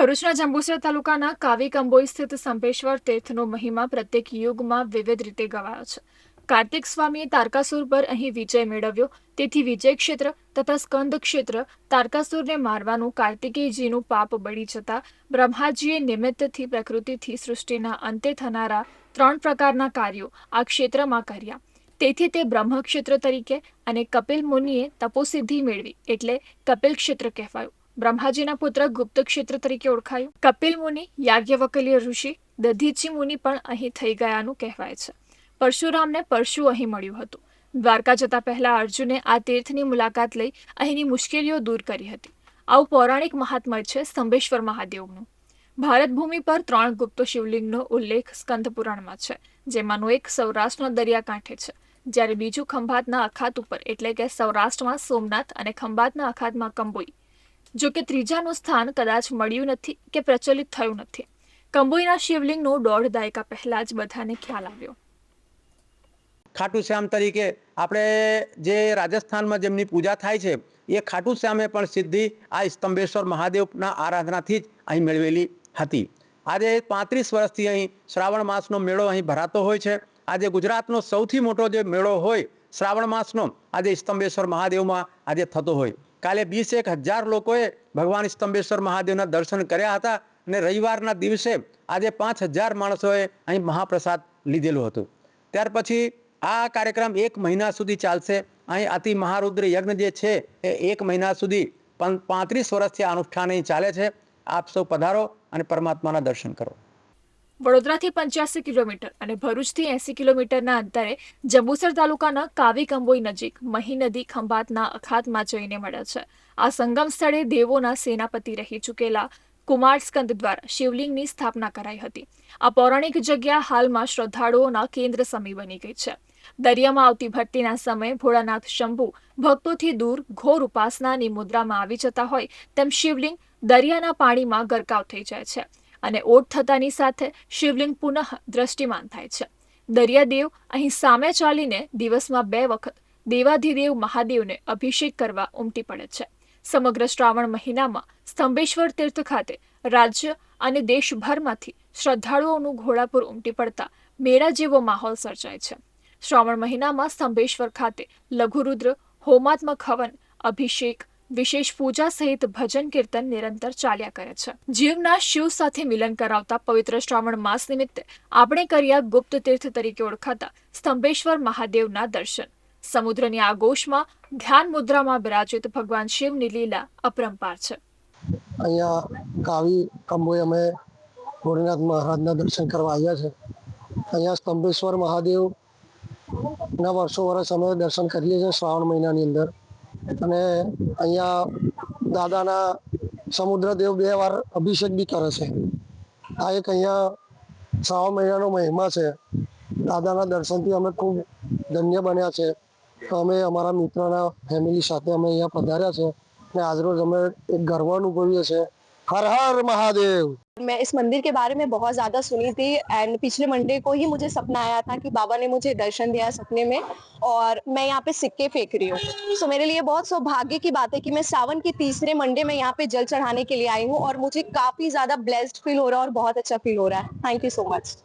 ભરૂચના જંબુસર તાલુકાના કાવી કંબોઈ સ્થિત સંપેશ્વર તીર્થનો મહિમા પ્રત્યેક યુગમાં વિવિધ રીતે ગવાયો છે. કાર્તિક સ્વામીએ તારકાસુર પર અહીં વિજય મેળવ્યો. તેથી વિજય ક્ષેત્ર તથા સ્કંદ ક્ષેત્ર તારકાસુરને મારવાનું કાર્તિકેયજીનું પાપ બળી જતા બ્રહ્માજીએ નિમિત્તથી પ્રકૃતિથી સૃષ્ટિના અંતે થનારા ત્રણ પ્રકારના કાર્યો આ ક્ષેત્રમાં કર્યા. તેથી તે બ્રહ્મ ક્ષેત્ર તરીકે અને કપિલ મુનિએ તપોસિદ્ધિ મેળવી એટલે કપિલ ક્ષેત્ર કહેવાયું. બ્રહ્માજીના પુત્ર ગુપ્ત ક્ષેત્ર તરીકે ઓળખાયું. કપિલ મુનિ યાજ્ઞવલ્ક્ય ઋષિ દધીચી મુનિ પણ અહીં થઈ ગયાનું કહેવાય છે. પરશુરામને પરશુ અહીં મળ્યું હતું. દ્વારકા જતા પહેલા અર્જુને આ તીર્થની મુલાકાત લઈ અહીંની મુશ્કેલીઓ દૂર કરી હતી. આવું પૌરાણિક મહાત્મય છે સ્તંભેશ્વર મહાદેવનું. ભારત ભૂમિ પર ત્રણ ગુપ્ત શિવલિંગનો ઉલ્લેખ સ્કંદ છે, જેમાંનું એક સૌરાષ્ટ્રના દરિયાકાંઠે છે, જ્યારે બીજું ખંભાતના અખાત ઉપર, એટલે કે સૌરાષ્ટ્રમાં સોમનાથ અને ખંભાતના અખાતમાં કંબોઈ. જો કે ત્રીજાનું સ્થાન કદાચ મળ્યું નથી કે પ્રચલિત થયું નથી. કંબોઈના શિવલિંગનો દોઢ દાયકા પહેલા જ બધાને ખ્યાલ આવ્યો. ખાટુ શ્યામ તરીકે આપણે જે રાજસ્થાનમાં જેમની પૂજા થાય છે, એ ખાટુ શ્યામે પણ સિદ્ધિ આ સ્તંભેશ્વર મહાદેવના આરાધનાથી જ અહીં મેળવેલી હતી. આજે પાંત્રીસ વર્ષથી અહીં શ્રાવણ માસનો મેળો અહીં ભરાતો હોય છે. આજે ગુજરાતનો સૌથી મોટો જે મેળો હોય, શ્રાવણ માસનો આજે સ્તંભેશ્વર મહાદેવમાં આજે થતો હોય. કાલે વીસ એક હજાર લોકોએ ભગવાન સ્તંભેશ્વર મહાદેવના દર્શન કર્યા હતા અને રવિવારના દિવસે આજે પાંચ હજાર માણસોએ અહીં મહાપ્રસાદ લીધેલું હતું. ત્યાર પછી આ કાર્યક્રમ એક મહિના સુધી ચાલશે. અહીં અતિ મહારુદ્ર યજ્ઞ જે છે એ એક મહિના સુધી પાંત્રીસ વર્ષથી આ અનુષ્ઠાન અહીં ચાલે છે. આપ સૌ પધારો અને પરમાત્માના દર્શન કરો. વડોદરાથી પંચ્યાસી કિલોમીટર અને ભરૂચથી એસી કિલોમીટરના અંતરે જંબુસર તાલુકાના કાવી કંબોઈ નજીક મહી નદી ખંભાતના અખાતમાં જઈને મળે છે. આ સંગમ સ્થળે દેવોના સેનાપતિ રહી ચૂકેલા કુમાર સ્કંદ દ્વારા શિવલિંગની સ્થાપના કરાઈ હતી. આ પૌરાણિક જગ્યા હાલમાં શ્રદ્ધાળુઓના કેન્દ્ર સમી બની ગઈ છે. દરિયામાં આવતી ભરતીના સમયે ભોળાનાથ શંભુ ભક્તોથી દૂર ઘોર ઉપાસનાની મુદ્રામાં આવી જતા હોય તેમ શિવલિંગ દરિયાના પાણીમાં ગરકાવ થઈ જાય છે. અને ઓટ થતાની સાથે શિવલિંગ પુનઃ દ્રષ્ટિમાન થાય છે. દરિયાદેવ અહીં સામે ચાલીને દિવસમાં બે વખત દેવાધિદેવ મહાદેવને અભિષેક કરવા ઉમટી પડે છે. સમગ્ર શ્રાવણ મહિનામાં સ્તંભેશ્વર તીર્થ ખાતે રાજ્ય અને દેશભરમાંથી શ્રદ્ધાળુઓનું ઘોડાપુર ઉમટી પડતા મેળા જેવો માહોલ સર્જાય છે. શ્રાવણ મહિનામાં સ્તંભેશ્વર ખાતે લઘુરુદ્ર, હોમાત્મક હવન, અભિષેક વિશેષ પૂજા સહિત ભજન કીર્તન નિરંતર ચાલ્યા કરે છે. જીવના શિવ સાથે મિલન કરાવતા પવિત્ર શ્રાવણ માસ નિમિત્તે આપણે કર્યા ગુપ્ત તીર્થ તરીકે ઓળખાતા સ્તંભેશ્વર મહાદેવના દર્શન. સમુદ્રની આગોશમાં ધ્યાન મુદ્રામાં બિરાજિત ભગવાન શિવની લીલા અપરંપાર છે. અહીંયા કાવી કંબોઈ અમે ભોળીનાથ મહારાજના દર્શન કરવા આવ્યા છે. અહીંયા સ્તંભેશ્વર મહાદેવ ના વર્ષો વર્ષ અમે દર્શન કરીએ છીએ શ્રાવણ મહિનાની અંદર. અને અહીંયા દાદાના સમુદ્રદેવ બે વાર અભિષેક બી કરે છે. આ એક અહીંયા શ્રાવણ મહિનાનો મહિમા છે. દાદાના દર્શનથી અમે ખૂબ ધન્ય બન્યા છે. અમે અમારા મિત્રોના ફેમિલી સાથે અમે અહીંયા પધાર્યા છે. અને આજરોજ અમે એક ગર્વ અનુભવીએ છીએ. हर हर महादेव। मैं इस मंदिर के बारे में बहुत ज़्यादा सुनी थी एंड पिछले मंडे को ही मुझे सपना आया था कि बाबा ने मुझे दर्शन दिया सपने में और मैं यहाँ पे सिक्के फेंक रही हूँ। सो so, मेरे लिए बहुत सौभाग्य की बात है कि मैं सावन के तीसरे मंडे में यहाँ पे जल चढ़ाने के लिए आई हूँ और मुझे काफ़ी ज़्यादा ब्लेस्ड फील हो रहा है और बहुत अच्छा फील हो रहा है। Thank you so much